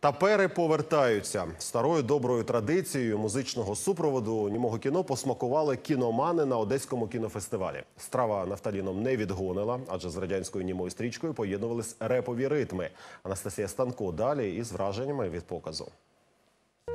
Тапери повертаються старою доброю традицією музичного супроводу німого кіно посмакували кіномани на одеському кінофестивалі. Страва нафталіном не відгонила, адже з радянською німою стрічкою поєднувались репові ритми. Анастасія Станко далі із враженнями від показу.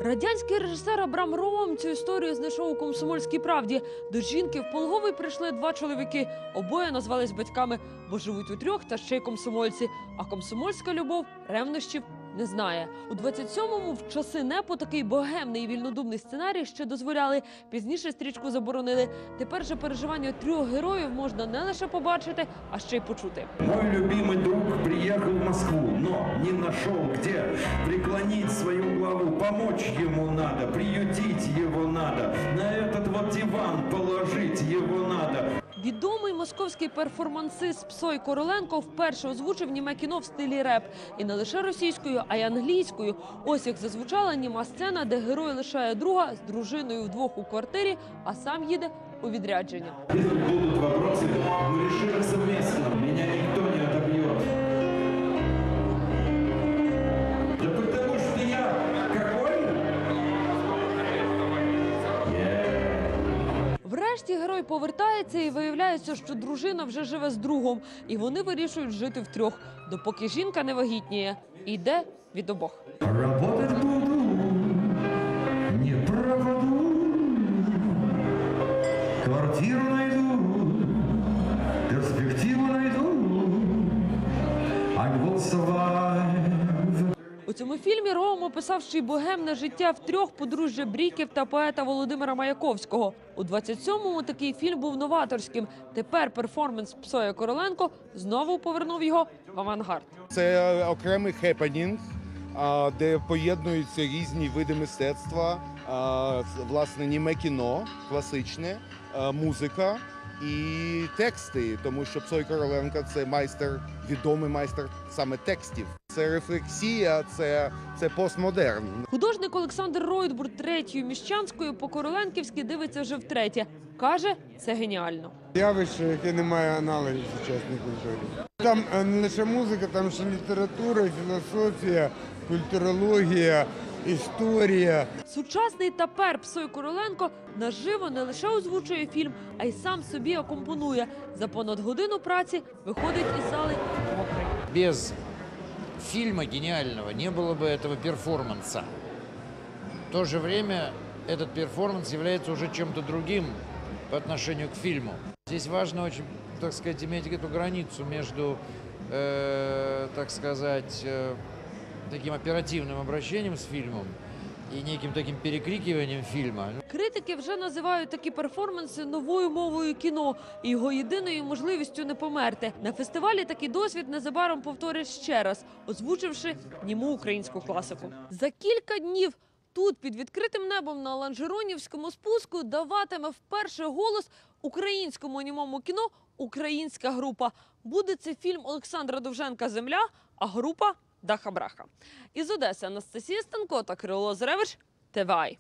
Радянський режисер Абрам Ром цю історію знайшов у комсомольській правді. До жінки в Полговий прийшли два чоловіки. Обоє назвались батьками, бо живуть у трьох та ще й комсомольці. А комсомольська любов ревнощів не знає. У 27-му в часи непо такий богемний і вільнодумний сценарій ще дозволяли. Пізніше стрічку заборонили. Тепер же переживання трьох героїв можна не лише побачити, а ще й почути. Мой любимый друг приехал в Москву, но не нашел где преклонить свою главу. Помочь ему надо, приютить его надо, на этот вот диван положить его надо. Відомий московський перформансист Псой Короленко вперше озвучив німе кіно в стилі реп. І не лише російською, а й англійською. Ось як зазвучала німа сцена, де герой лишає друга з дружиною вдвох у квартирі, а сам їде у відрядження. Если будуть питання, ми их совместно. Меня ніхто не отобьет. Врешті герой повертається і виявляється, що дружина вже живе з другом, і вони вирішують жити втрьох, допоки жінка не вагітніє Іде від обох. Работать Цьому фільмі Ром описав ще й богемне життя втрьох подружжя Бріків та поета Володимира Маяковського. У 27-му такий фільм був новаторським. Тепер перформанс Псоя Короленко знову повернув його в авангард. Це окремий хепенінг, де поєднуються різні види мистецтва, власне, німе кіно, класичне, музика і тексти, тому що Псой Короленко це майстер, відомий майстер саме текстів. Це рефлексія, це, це постмодерн. Художник Олександр Ройтбур третьою міщанською по Короленківськи дивиться вже втретє. Каже, це геніально. Явище, яке не має аналогів сучасній культурі. Там е, не лише музика, там ще література, філософія, культурологія, історія. Сучасний тапер Псой Короленко наживо не лише озвучує фільм, а й сам собі акомпонує. За понад годину праці виходить із зали мокрий. без фильма гениального не было бы этого перформанса. В то же время этот перформанс является уже чем-то другим по отношению к фильму. Здесь важно очень, так сказать, иметь эту границу между, э, так сказать, э, таким оперативным обращением с фильмом и неким таким перекрикиванием фильма. Критики вже називають такі перформанси новою мовою кіно і його єдиною можливістю не померти. На фестивалі такий досвід незабаром повторять ще раз, озвучивши німу українську класику. За кілька днів тут під відкритим небом на Ланжеронівському спуску даватиме вперше голос українському німому кіно Українська група. Буде це фільм Олександра Довженка Земля, а група Даха Браха. Із Одеси Анастасія Станко та Кирило Зревич ТВАЙ.